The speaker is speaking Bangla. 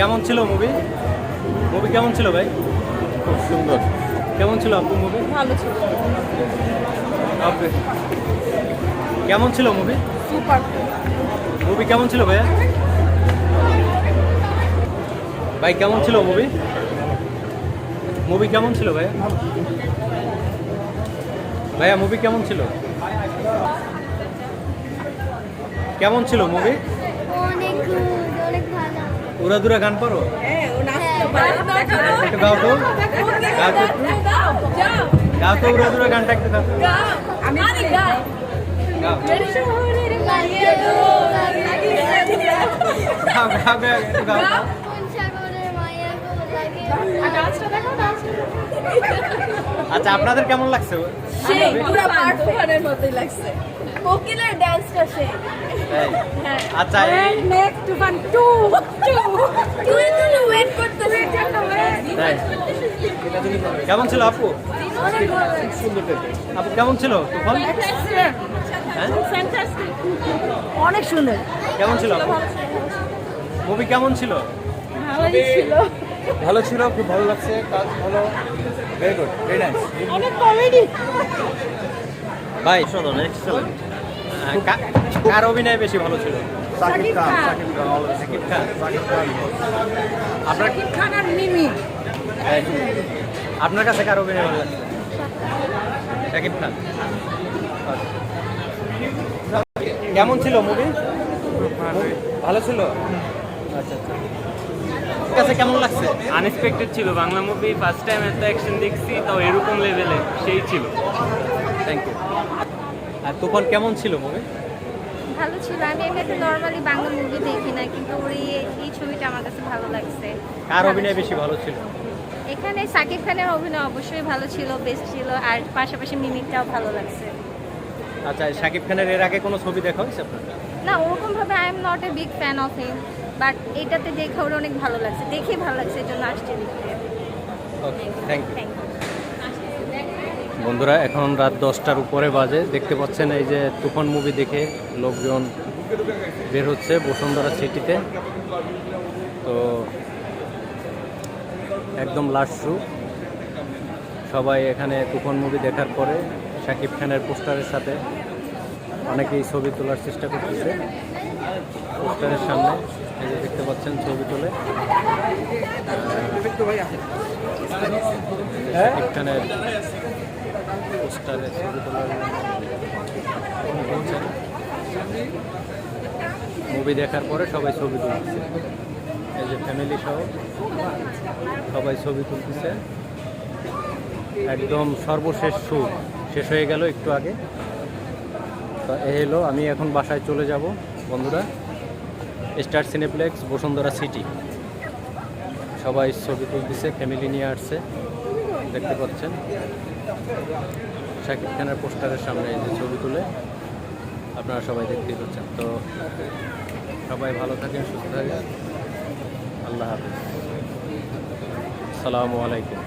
কেমন ছিল মুভি মুভি কেমন ছিল ভাই? খুব সুন্দর। কেমন ছিল আপু মুভি ভালো ছিল। আপনি? কেমন ছিল মুভি সুপার মুভি কেমন ছিল ভাইয়া? ভাই কেমন ছিল মুভি মুভি কেমন ছিল ভাইয়া? ভাইয়া মুভি কেমন ছিল? কেমন ছিল মুভি অনেক অনেক ভালো। উড়াদুরা গান পারো? গাও তো। গাও তো। গাও তো গানটা একটু গাও। আচ্ছা আপনাদের কেমন লাগছে? সেই পুরো পারফরম্যানের মতোই লাগছে। কোকিলের ডান্সটা সেই আচ্ছা এই নেক্সট ওয়ান টু টু তুই তুই ওয়েট করতেছিস। কেমন ছিল আপু? আপু কেমন ছিল তুফান? হ্যাঁ? অনেক সুন্দর। কেমন ছিল আপু? মুভি কেমন ছিল? ভালোই ছিল। ভালো ছিল খুব ভালো লাগছে কাজ ভালো। ভেরি গুড ভেরি নাইস অনেক কমেডি ভাই শোনো এক্সেলেন্ট কার অভিনয় বেশি ভালো ছিল? সাকিব খান। খান। সাকিব খান always সাকিব খান। সাকিব খান। আপনার খান আর মিমি। আপনার কাছে কার অভিনয় ভালো লাগছে? সাকিব খান। কেমন ছিল মুভি ভালো ছিল? আচ্ছা আচ্ছা। কাছে কেমন লাগছে? আনএক্সপেক্টেড ছিল বাংলা মুভি ফার্স্ট টাইম এত অ্যাকশন দেখছি তাও এরকম লেভেলে সেই ছিল। থ্যাংক ইউ আর তুফান কেমন ছিল মুভি ভালো ছিল আমি এমনিতে নর্মালি বাংলা মুভি দেখি না কিন্তু ওর এই এই ছবিটা আমার কাছে ভালো লাগছে। কার অভিনয় বেশি ভালো ছিল? এখানে সাকিব খানের অভিনয় অবশ্যই ভালো ছিল বেস্ট ছিল আর পাশাপাশি মিমিকটাও ভালো লাগছে। আচ্ছা শাকিব খানের এর আগে কোনো ছবি দেখা হয়েছে আপনার না ওরকম ভাবে I am not a big fan of him but এটাতে দেখে ওর অনেক ভালো লাগছে দেখে ভালো লাগছে এই জন্য আসছে দেখতে ওকে থ্যাংক ইউ বন্ধুরা এখন রাত দশটার উপরে বাজে। দেখতে পাচ্ছেন এই যে তুফান মুভি দেখে লোকজন বের হচ্ছে বসুন্ধরা সিটিতে তো একদম লাস্ট শু সবাই এখানে তুফান মুভি দেখার পরে শাকিব খানের পোস্টারের সাথে অনেকেই ছবি তোলার চেষ্টা করতেছে। পোস্টারের সামনে এই যে দেখতে পাচ্ছেন ছবি তুলে। শাকিব খানের পোস্টারে ছবি তোলার মুভি দেখার পরে সবাই ছবি তুলতেছে। এই যে ফ্যামিলি সহ সবাই ছবি তুলতেছে। একদম সর্বশেষ সুর শেষ হয়ে গেল একটু আগে। তো এই হলো, আমি এখন বাসায় চলে যাব, বন্ধুরা। স্টার সিনেপ্লেক্স বসুন্ধরা সিটি সবাই ছবি তুলতেছে ফ্যামিলি নিয়ে আসছে। দেখতে পাচ্ছেন? শাকিব খানের পোস্টারের সামনে যে ছবি তুলে, আপনারা সবাই দেখতেই পাচ্ছেন। তো সবাই ভালো থাকেন, সুস্থ থাকেন। আল্লাহ হাফিজ। আসসালামু আলাইকুম।